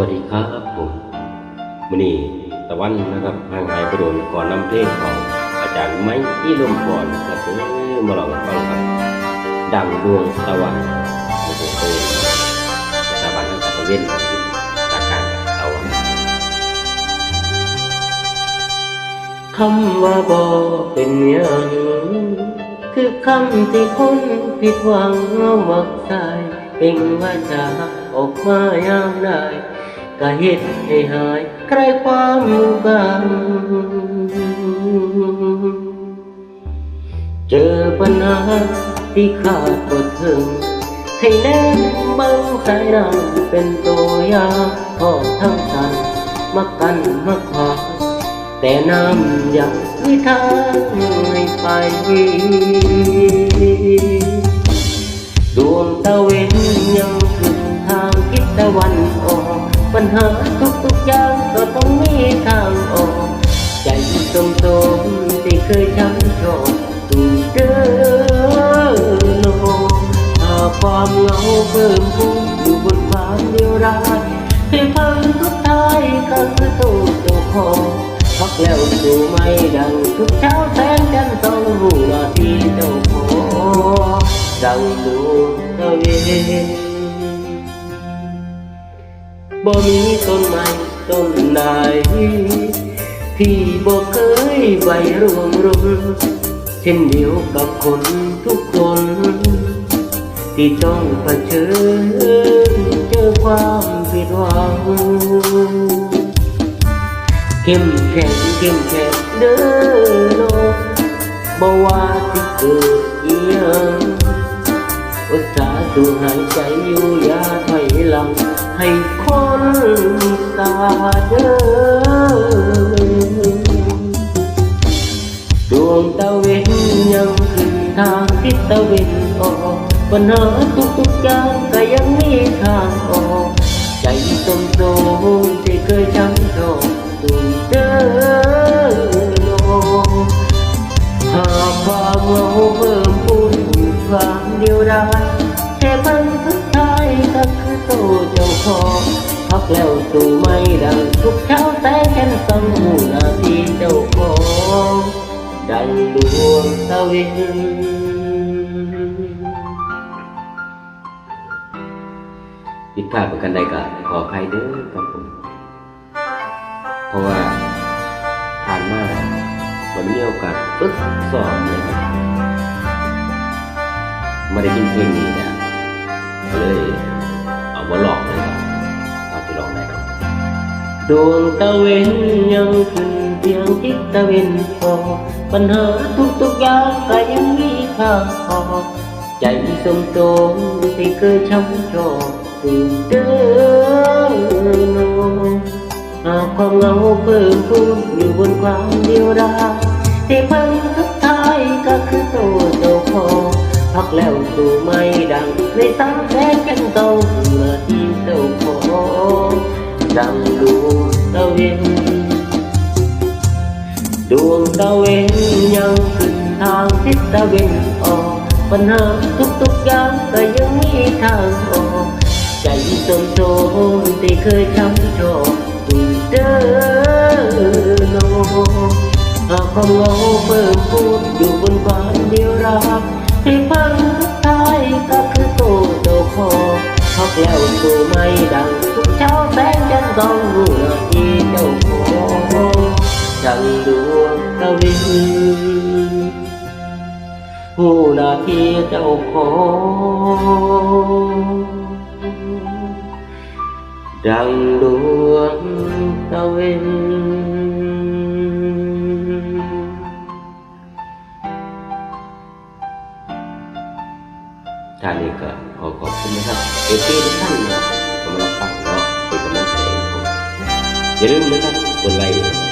วัสดีครับผมมือนี้ตะวันนะครับห่างหายไปโดนก่อนนำเพลงของอาจารย์ไม้ที่ลมก่อนนะครับเออมาลองฟังครับ ดังดวงตะวันโอ้โหตะวันกับตะเวนตาการกับตะวันคำว่าบอเป็นหยังคือคำที่คนผิดหวังเอามักใส่เป็นว่าจะออกมายามได้ ก็เฮ็ดให้หายใครความกัง เจอปัญหาที่ขาดบ่ถึง ให้แนมเบังสายน้ำเป็นตัวยาพอทั้งกันมากันมาขวาแต่น้ำยังไม่ทางให้ไปดวงตะเวนยังขึ้นทางทิศตะวันออก ปัญหาทุกๆอย่างก็ต้องมีทางออก ใจสมสมที่เคยช้ำชอกตูเดินโลหาความเหงาเพิ่มพูนอยู่บนความเดียวดายให้พังทุกท้ายก็คือตัวเจ้าของพักแล้วสู่ไม่ดังทุกเช้าแสนจันทร์ต้องหูว่าที่เจ้าของดังดวงตะเวน บ่มีต้นไม้ต้นใดที่บอกเคยใบรวมรุมเช่นเดียวกับคนทุกคน ที่ต้องเผชิญเจอความผิดหวังเข้มแข็งเข้มแข็งเด้อโลกบ่ว่าสิเกิดอีหยัง อดสาห์สูหายใจอยู่ยาถอยหลัง ให้คนตาเดินดวงตะเวนยังขึ้นทางทิศตะเวนออกปัญหาทุกๆอย่างก็ยังมีทางออก ตเจ้าของพักแล้วสู่ไม่ดังทุกเช้าแสงแค่นส่องหูนาทีเจ้าของดังดวงตะเวนผิดพลาดประกันใดก็ขออภัยเด้อครับผม เพราะว่าผ่านมาวันมีโอกาสฝึกสอบเลยไม่ได้ยินเพลงนี้นะเลย มาลองเลยครับตอนที่ลองได้ครับดวงตะเวนยังขึ้นเพียงทิศตะเวนออปัญหาทุกๆอย่างก็ยังมีทางออใจสมโตมที่เคยช้ำชอกสู่เดินโนหากความเหงาเพิ่มพูนอยู่บนความเดียวดายที่เพัง กแล้วสู่ไม่ดังในสามแสนกันต้องเมื่อที่เจ้าของดังดวงตะเวนดวงตะเวนยังขึ้นทา งทิศตะเวนออกปัญหาทุกๆอย่างก็ยังมีทางออกใจสมโซมที่เคยช้ำชอกสู่เดินโลหากความเหงาเพิ่มพูนอยู่บนความเดียวรักให้พังสุดท้ายก็คือโตเจ้าของพักแล้วสู่ไม่ดัง ทุกเช้าแสงจันทร์ส่องหัวที่เจ้าของดังดวงตะวินหูหน้าที่เจ้าของดังดวงตะเวน ท่านนี้ก็ขอขอบคุณนะครับเอฟซีทุกท่านนะที่กำลังฟังเนาะเป็นกำลังใจให้ผมอย่าลืมนะครับกดไลค์